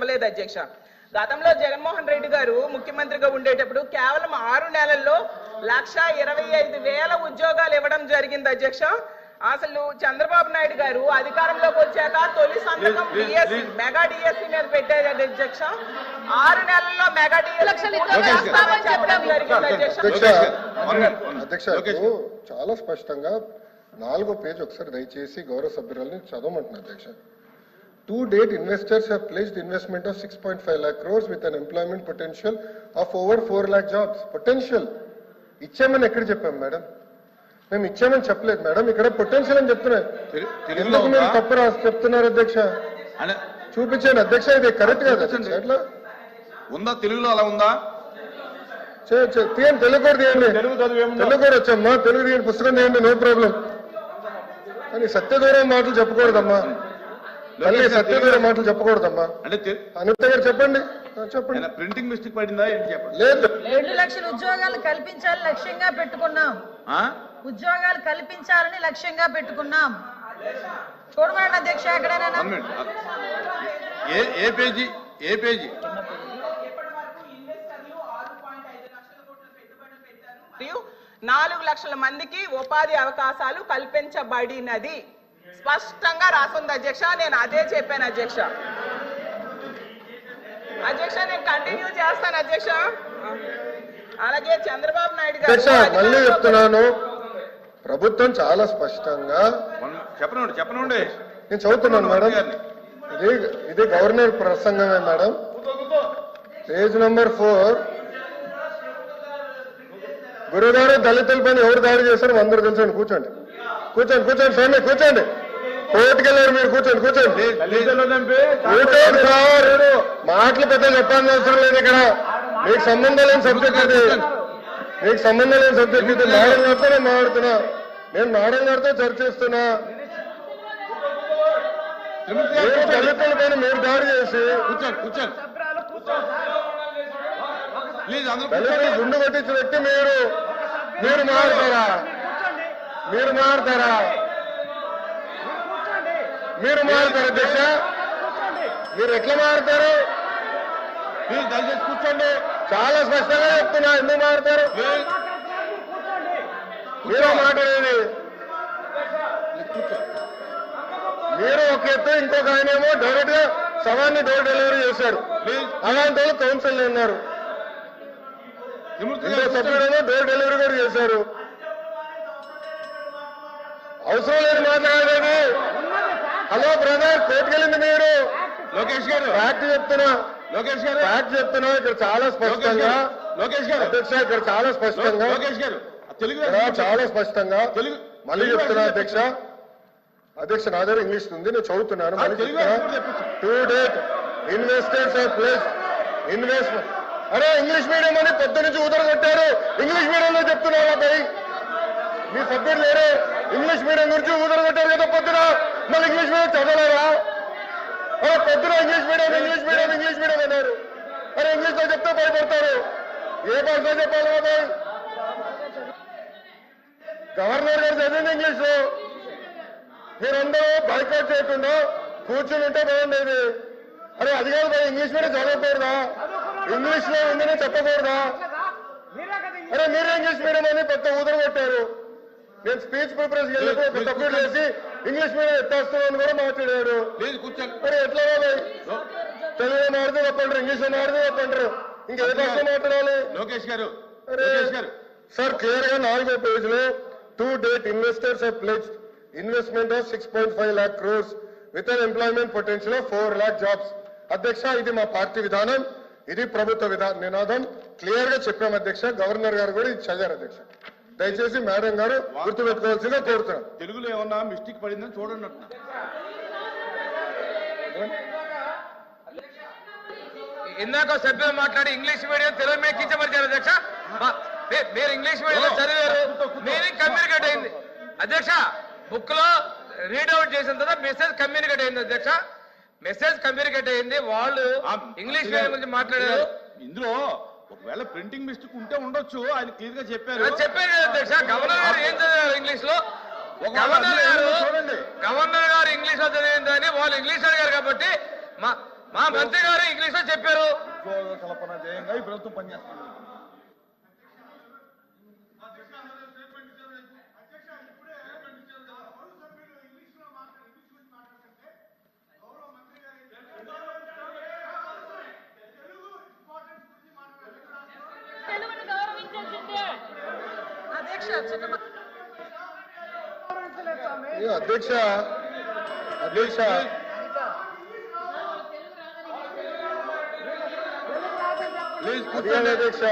ఇవ్వలేదు అధ్యక్ష. గతంలో జగన్మోహన్ రెడ్డి గారు ముఖ్యమంత్రిగా ఉండేటప్పుడు కేవలం ఆరు నెలల్లో లక్ష ఇరవై ఐదు వేల ఉద్యోగాలు ఇవ్వడం జరిగింది అధ్యక్ష. అసలు చంద్రబాబు నాయుడు గారు అధికారంలోకి వచ్చాక తొలి సంతకం డిఎస్సి మెగా డిఎస్సి మీద పెట్టారు అధ్యక్ష. ఆరు నెలల్లో మెగా డిఎస్సి చాలా స్పష్టంగా నాలుగో పేజ్ ఒకసారి దయచేసి గౌరవ సభ్యురాలని చదవమంటున్నా అధ్యక్ష. To date investors have placed investment of six point five lakh crores with an employment potential of over four lakh jobs potential ఇచ్చామని ఎక్కడ చెప్పాం మేడం? మేము ఇచ్చామని చెప్పలేదు మేడం. ఇక్కడ పొటెన్షియల్ అని చెప్తున్నాం తెలు- తెలుగులో ఎందుకు మీరు? తప్పు రాసి చెప్తున్నారు అధ్యక్ష? అనే చూపించండి అధ్యక్ష. ఇది కరెక్ట్ కాదు ఎట్లా? ఉందా? తెలుగులో అలా ఉందా? తీయండి తెలుగు కూడా తీయండి? తెలుగు కూడా వచ్చమ్మా తెలుగు తీయండి పుస్తకం తీయండి నో ప్రాబ్లం. కానీ సత్యదూరం మాటలు చెప్పకూడదమ్మా. తెలుగులో- మాటలు చెప్పకూడదమ్మా. అంటే అనిత గారు చెప్పండి. చెప్పండి. ప్రింటింగ్ మిస్టేక్ పడిందా ఏంటి చెప్పండి. లేదు. రెండు లక్షల ఉద్యోగాలు కల్పించాలని లక్ష్యంగా పెట్టుకున్నాం. ఆ? ఉద్యోగాలు కల్పించాలని లక్ష్యంగా పెట్టుకున్నాం. చూడమండి అధ్యక్ష ఎక్కడైనా ఏ ఏ పేజీ? ఏ పేజీ? మరియు నాలుగు లక్షల మందికి ఉపాధి అవకాశాలు కల్పించబడినది. స్పష్టంగా రాసుంది అధ్యక్ష. నేను అదే చెప్పాను అధ్యక్ష. అధ్యక్ష నేను కంటిన్యూ చేస్తాను అధ్యక్ష. అలాగే చంద్రబాబు నాయుడు గారు మళ్ళీ చెప్తున్నాను. ప్రభుత్వం చాలా స్పష్టంగా చెప్పనండి చెప్పనండి నేను చదువుతున్నాను మేడం. ఇది ఇది గవర్నర్ ప్రసంగమే మేడం. Page number four. గురుగారు దళితులపైన ఎవరు దాడి చేశారో అందరూ తెలుసండి కూర్చోండి. కూర్చోండి కూర్చోండి స్వామి కూర్చోండి. కోర్టుకి వెళ్ళారు మీరు కూర్చోండి కూర్చోండి. కూర్చోండి సార్. మాటలు పెద్ద చెప్పాల్సిన అవసరం లేదు ఇక్కడ. మీకు సంబంధం లేని సబ్జెక్ట్ ఇది. మీకు సంబంధం లేని సబ్జెక్ట్ ఇది. మేడం గారితో నేను మాట్లాడుతున్నా. నేను మేడం గారితో చర్చిస్తున్నా. మీరు. దళితులపైన మీరు దాడి చేసి దళితులు గుండు కొట్టించిన వ్యక్తి మీరు. మీరు మారుతారా? మీరు మారుతారా? మీరు మారుతారా అధ్యక్ష. మీరు ఎట్లా మారుతారు? ప్లీజ్ దయచేసి కూర్చోండి. చాలా స్పష్టంగా చెప్తున్నా ఎందుకు మారుతారు? మీరు మాట్లాడేది మీరు ఒక ఎత్తు ఇంకొక ఆయన ఏమో డైరెక్ట్గా సవాన్ని డోర్ డెలివరీ చేశారు. ప్లీజ్ అలాంటి వాళ్ళు కౌన్సిల్ ఇంకో కూర్చోండి. సభ్యుడేమో డోర్ డెలివరీ కూడా చేశారు. అవసరం లేదు మాట్లాడేది. హలో బ్రదర్ కోర్టుకెళ్ళింది మీరు? లోకేష్ గారు. ఫ్యాక్ట్ చెప్తున్నా. లోకేష్ గారు. ఫ్యాక్ట్ చెప్తున్నా ఇక్కడ చాలా స్పష్టంగా. లోకేష్ గారు. అధ్యక్ష ఇక్కడ చాలా స్పష్టంగా. లోకేష్ గారు తెలుగు చాలా స్పష్టంగా. తెలుగు మళ్ళీ చెప్తున్నా అధ్యక్ష. అధ్యక్ష నా దగ్గర ఇంగ్లీష్ ఉంది నేను చదువుతున్నాను. To date investors of place investment అరే ఇంగ్లీష్ మీడియం అని పొద్దు నుంచి ఊదర కొట్టారు. ఇంగ్లీష్ మీడియంలో చెప్తున్నారా భయ్ మీ సభ్యుడు లేరు. ఇంగ్లీష్ మీడియం గురించి ఊదర కొట్టారు కదా పొద్దున. మళ్ళీ ఇంగ్లీష్ చదవలేరా పొద్దున English medium English medium English medium అన్నారు. అరే ఇంగ్లీష్లో చెప్తే భయపడతారు. ఏ భాషలో చెప్పాలి బాబాయ్? గవర్నర్ గారు చదివింది ఇంగ్లీష్లో. మీరందరూ బైకౌట్ చేయకుండా కూర్చుని ఉంటే బాగుండేది అరే అది కాదు ఇంగ్లీష్ మీడియం చదవకూడదా? ఇంగ్లీష్లో ఉందని చెప్పకూడదా? అరే మీరే ఇంగ్లీష్ మీడియం అని పెద్ద ఊదర కొట్టారు నేను స్పీచ్ ప్రిపరేషన్ వెళ్ళినప్పుడు ఒక సభ్యుడు చేసి ఇంగ్లీష్ మీడియం ఎత్తేస్తున్నాను కూడా మాట్లాడాడు. ప్లీజ్ మరి ఎట్లా తెలుగులో మాడితే చెప్పంటారు ఇంగ్లీష్లో మాడితే చెప్పంటారు ఇంకా ఏ భాష మాట్లాడాలి? లోకేష్ గారు సార్ క్లియర్గా నాలుగో పేజ్లో to date investors pledged investment of six point five lakh crores with an employment potential of four lakh jobs అధ్యక్ష ఇది మా పార్టీ విధానం ఇది ప్రభుత్వ విధాన నినాదం. క్లియర్గా చెప్పాం అధ్యక్ష గవర్నర్ గారు కూడా ఇది చదివారు అధ్యక్ష. దయచేసి మేడం గారు గుర్తుపెట్టుకోవాల్సిందిగా కోరుతున్నాం. తెలుగులో ఏమన్నా మిస్టేక్ పడిందని చూడండి అంటున్నా ఇందాక సభ్యులు మాట్లాడి ఇంగ్లీష్ మీడియం తెలుగు మీద కించపరిచారు అధ్యక్ష. మీరు ఇంగ్లీష్ మీడియం చదివారు. మీనింగ్ కమ్యూనికేట్ అయింది. అధ్యక్ష బుక్లో రీడౌట్ చేసిన తర్వాత మెసేజ్ కమ్యూనికేట్ అయింది అధ్యక్ష. మెసేజ్ కమ్యూనికేట్ అయింది. వాళ్ళు ఇంగ్లీష్ మీడియం గురించి మాట్లాడారు. ఇందులో ఒకవేళ ప్రింటింగ్ మిస్టేక్ ఉంటే ఉండొచ్చు ఆయన క్లియర్గా చెప్పారు. చెప్పారు కదా అధ్యక్ష గవర్నర్ గారు ఏం చదివారు ఇంగ్లీష్లో? గవర్నర్ గారు గవర్నర్ గారు ఇంగ్లీష్లో చదివిందని వాళ్ళు ఇంగ్లీష్ అడిగారు కాబట్టి మా మా మంత్రి గారు ఇంగ్లీష్లో చెప్పారు. కల్పన ధ్యేయంగా ఈ ప్రభుత్వం పనిచేస్తుంది తెలుగుని గౌరవించాల్సిందే అధ్యక్ష చిన్న మా- ఏ అధ్యక్ష అధ్యక్ష. అధ్యక్ష.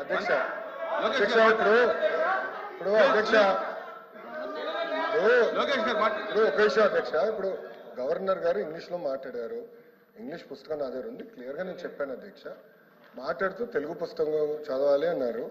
అధ్యక్ష. అధ్యక్ష ఇప్పుడు ఇప్పుడు అధ్యక్ష. ఇప్పుడు ఒక విషయం అధ్యక్ష. ఇప్పుడు గవర్నర్ గారు ఇంగ్లీష్లో మాట్లాడారు. ఇంగ్లీష్ పుస్తకం నా దగ్గర ఉంది. క్లియర్గా నేను చెప్పాను అధ్యక్ష. మాట్లాడుతూ తెలుగు పుస్తకం చదవాలి అన్నారు.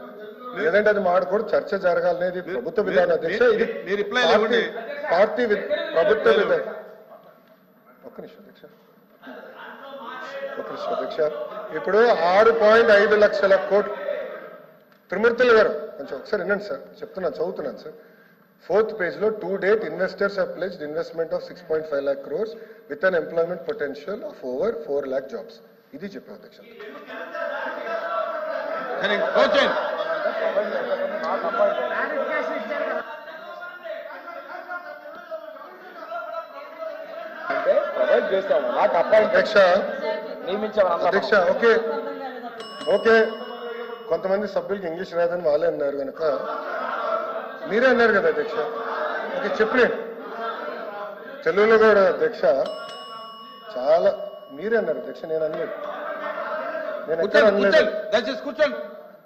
లేదంటే అది మాడకూడదు చర్చ జరగాలనేది ప్రభుత్వ విధానం. అధ్యక్ష ఇది పార్టీ- ఇవ్వండి. పార్టీ వి- ప్రభుత్వ విధానం. ఒక్క నిమిషం అధ్యక్ష. ఒక్క నిమిషం అధ్యక్ష. ఇప్పుడు ఆరు పాయింట్ ఐదు లక్షల కోట్లు. త్రిమూర్తులు గారు కొంచెం ఒకసారి వినండి సార్. చెప్తున్నాను చదువుతున్నాను సార్. ఫోర్త్ పేజ్లో to date investors pledged investment of six point five lakh crores with an employment potential of over four lakh jobs ఇది చెప్పారు అధ్యక్ష. అంటే ప్రొవైడ్ చేస్తాము. నాకు అపాయింట్ అధ్యక్ష. నియమించామని అధ్యక్ష ఓకే. ఓకే. కొంతమంది సభ్యులకి ఇంగ్లీష్ రాదని వాళ్ళే అన్నారు కనుక. మీరే అన్నారు కదా అధ్యక్ష. ఓకే చెప్పండి. తెలుగులో కూడా అధ్యక్ష చాలా మీరే అన్నారు అధ్యక్ష నేను అనలేదు. నేను కూర్చోండి. దయచేసి కూర్చోండి.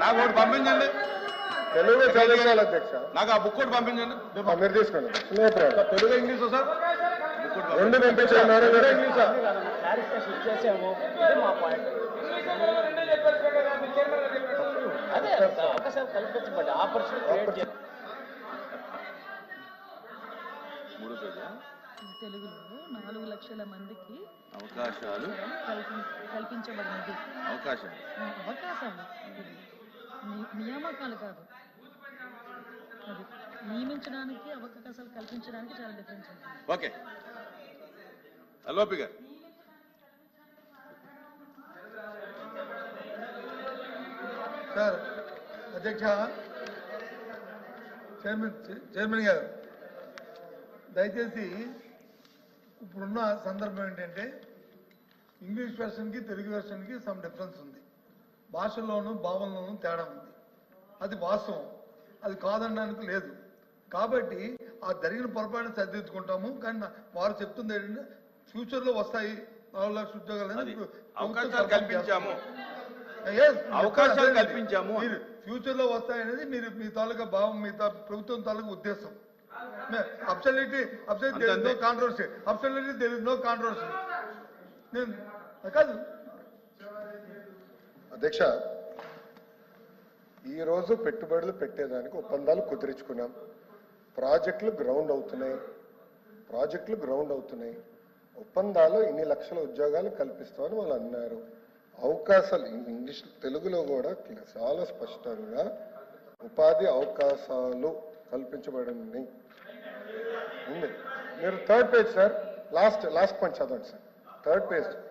నాకు ఒకటి పంపించండి. తెలుగు చదివించాలి అధ్యక్ష. నాకు ఆ బుక్ ఒకటి పంపించండి. మీరు తీసుకోండి. Telugu English sir? రెండు అదే కల్పించబడి ఆపర్చునిటీ క్రియేట్ చేయాలి మూడు పేజా? తెలుగులో నాలుగు లక్షల మందికి అవకాశాలు. కల్పి- కల్పించబడినది అవకాశం అవకాశాలు. నియామకాలు కాదు. అది నియమించడానికి అవకాశాలు కల్పించడానికి చాలా డిఫరెన్స్ ఉంటుంది. ఓకే. అలోపి గారు. సార్ అధ్యక్ష చైర్మన్ చైర్మన్ గారు దయచేసి ఇప్పుడున్న సందర్భం ఏంటంటే ఇంగ్లీష్ వెర్షన్కి తెలుగు వెర్షన్కి సమ్ డిఫరెన్స్ ఉంది. భాషల్లోనూ భావనలోనూ తేడా ఉంది. అది వాస్తవం. అది కాదనడానికి లేదు. కాబట్టి ఆ జరిగిన పొరపాటుని సరిదిద్దుకుంటాము. కానీ వారు చెప్తుంది ఏంటంటే ఫ్యూచర్లో వస్తాయి నాలుగు లక్షల ఉద్యోగాలు అనేది అవకాశాలు కల్పించాము. అవకాశాలు. కల్పించాము. మీరు ఫ్యూచర్లో వస్తాయనేది మీరు మీ తాలూకా భావం మీ ప్రభుత్వం తాలూకా ఉద్దేశం. Absolutely absolute no. Controversy absolutely is no controversy నేను కాదు. అధ్యక్ష ఈరోజు పెట్టుబడులు పెట్టేదానికి ఒప్పందాలు కుదిరించుకున్నాం. ప్రాజెక్టులు గ్రౌండ్ అవుతున్నాయి. ప్రాజెక్టులు గ్రౌండ్ అవుతున్నాయి. ఒప్పందాలు ఇన్ని లక్షల ఉద్యోగాలు కల్పిస్తామని వాళ్ళు అన్నారు. అవకాశాలు ఇంగ్లీష్ తెలుగులో కూడా చాలా స్పష్టంగా ఉపాధి అవకాశాలు కల్పించబడింది ఉంది. మీరు third page sir last last point చదవండి సార్ థర్డ్ పేజ్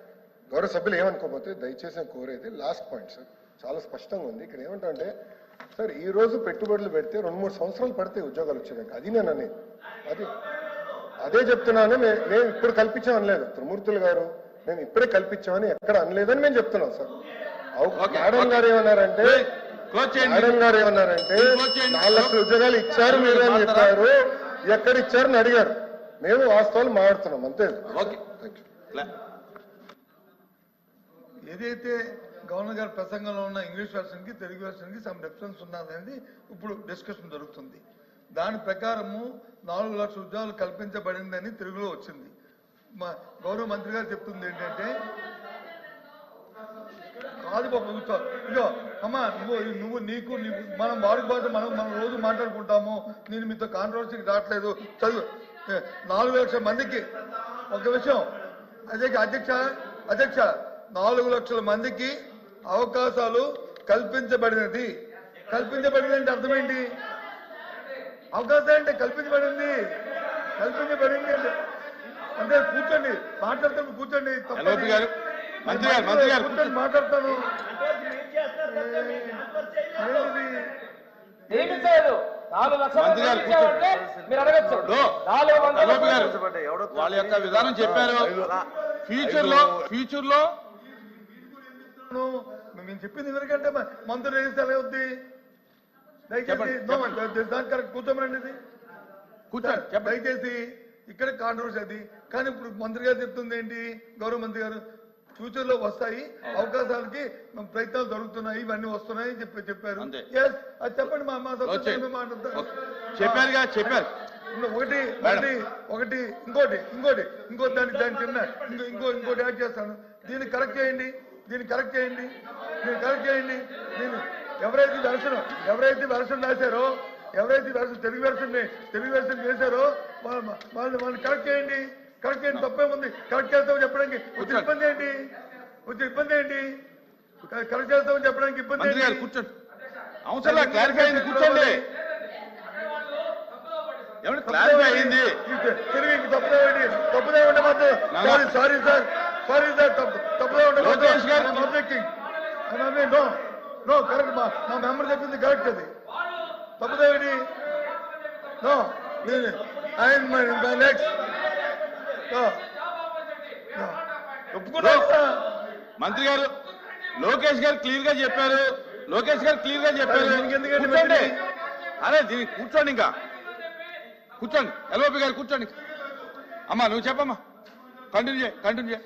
గౌరవ సభ్యులు ఏమనుకోకపోతే దయచేసి కోరేది లాస్ట్ పాయింట్ సార్ చాలా స్పష్టంగా ఉంది. ఇక్కడ ఏమంటే సార్ ఈ రోజు పెట్టుబడులు పెడితే రెండు మూడు సంవత్సరాలు పడితే ఉద్యోగాలు వచ్చేదానికి అది నేను అనేది. అది అదే చెప్తున్నాను. మేము ఇప్పుడు కల్పించాం అనలేదు. త్రిమూర్తులు గారు మేము ఇప్పుడే కల్పించామని ఎక్కడ అనలేదని మేము చెప్తున్నాం సార్ మేడం. గారు ఏమన్నారంటే మేడం గారు ఏమన్నారంటే. నాలుగు లక్షల ఉద్యోగాలు ఇచ్చారు మీరు అని చెప్పారు. ఎక్కడ ఇచ్చారని అడిగారు. మేము వాస్తవాలు మాట్లాడుతున్నాం. అంతే. ఓకే థ్యాంక్ యూ ఏదైతే గవర్నర్ గారి ప్రసంగంలో ఉన్న ఇంగ్లీష్ వెర్షన్కి తెలుగు వెర్షన్కి సమ్ డిఫరెన్స్ ఉన్నదనేది ఇప్పుడు డిస్కషన్ జరుగుతుంది. దాని ప్రకారము నాలుగు లక్షల ఉద్యోగాలు కల్పించబడిందని తెలుగులో వచ్చింది. మా గౌరవ మంత్రి గారు చెప్తుంది ఏంటంటే కాదు బాబు ప్రభుత్వం ఇదిగో అమ్మా నువ్వు నువ్వు నీకు నీకు మనం వాడుక మనం మనం రోజు మాట్లాడుకుంటాము. నేను మీతో కాంట్రవర్సీకి రావట్లేదు. చదువు. నాలుగు లక్షల మందికి. ఒక విషయం. అధ్యక్ష అధ్యక్ష అధ్యక్ష నాలుగు లక్షల మందికి అవకాశాలు కల్పించబడినది. కల్పించబడింది అంటే అర్థమేంటి? అవకాశం అంటే కల్పించబడింది. కల్పించబడింది అంటే అంటే కూర్చోండి మాట్లాడుతాను కూర్చోండి తప్పది. ఎల్ఓపి గారు, మంత్రి గారు, మంత్రి గారు, కూర్చోండి. మాట్లాడతాను వాళ్ళ యొక్క విధానం చెప్పారు. ఫ్యూచర్లో ఫ్యూచర్లో మేము చెప్పింది ఎందుకంటే మంత్రులు వేస్తే అవుద్ది? దయచేసి చెప్పండి, నో, చెప్పండి. దానికి కరెక్ట్ కూర్చోమనండి ఇది. కూర్చోండి దయచేసి ఇక్కడ కాంట్రవర్సీ అది. కానీ ఇప్పుడు మంత్రి గారు చెప్తుంది ఏంటి? గౌరవ మంత్రి గారు ఫ్యూచర్లో వస్తాయి అవకాశాలకి ప్రయత్నాలు జరుగుతున్నాయి ఇవన్నీ వస్తున్నాయి అని చెప్పి చెప్పారు. అది చెప్పండి మా మా వచ్చేయ్. సభ్యులు మాట్లాడతారు? ఓకే. చెప్పారుగా చెప్పారు. ఒకటి ఒకటి ఒకటి ఇంకోటి ఇంకోటి ఇంకో దానికి దాని చిన్న ఇంకో ఇంకో ఇంకోటి యాడ్ చేస్తాను. దీన్ని కరెక్ట్ చేయండి. దీన్ని కరెక్ట్ చేయండి. దీన్ని కరెక్ట్ చేయండి. దీన్ని ఎవరైతే వెర్షన్ ఎవరైతే వెర్షన్ రాశారో ఎవరైతే version Telugu version Telugu version వేశారో వాళ్ళ వాళ్ళని వాళ్ళని కరెక్ట్ చేయండి. కరెక్ట్ చేయండి తప్పేముంది. కరెక్ట్ చేస్తామని చెప్పడానికి వచ్చే ఇబ్బంది ఏంటి? వచ్చే ఇబ్బంది ఏంటి? కరెక్ట్ చేస్తామని చెప్పడానికి ఇబ్బంది ఏంటి? కూర్చోండి. అవసరం క్లారిఫై అయింది కూర్చోండి. క్లారిఫై అయింది? తిరిగి మాత్రం. Sorry sorry. తప్పు తప్పుదే ఉంటే లోకేష్ గారు. మాత్రం నో నో కరెక్ట్ మా మా మెంబర్ చెప్పింది కరెక్ట్ అది. తప్పుదే ఉండి నో ఆయన మై నెక్స్ట్ ఒప్పుకున్నా మంత్రి గారు లోకేష్ గారు క్లియర్గా చెప్పారు. లోకేష్ గారు క్లియర్గా చెప్పారు. కూర్చోండి? అరే దీనికి కూర్చోండి ఇంకా. కూర్చోండి. ఎల్ఓపి గారు కూర్చోండి. అమ్మా నువ్వు చెప్పమ్మా. కంటిన్యూ చేయి కంటిన్యూ చేయి.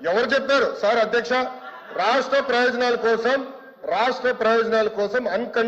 ఎవరు చెప్పారు? సార్ అధ్యక్ష రాష్ట్ర ప్రయోజనాల కోసం రాష్ట్ర ప్రయోజనాల కోసం అన్కండి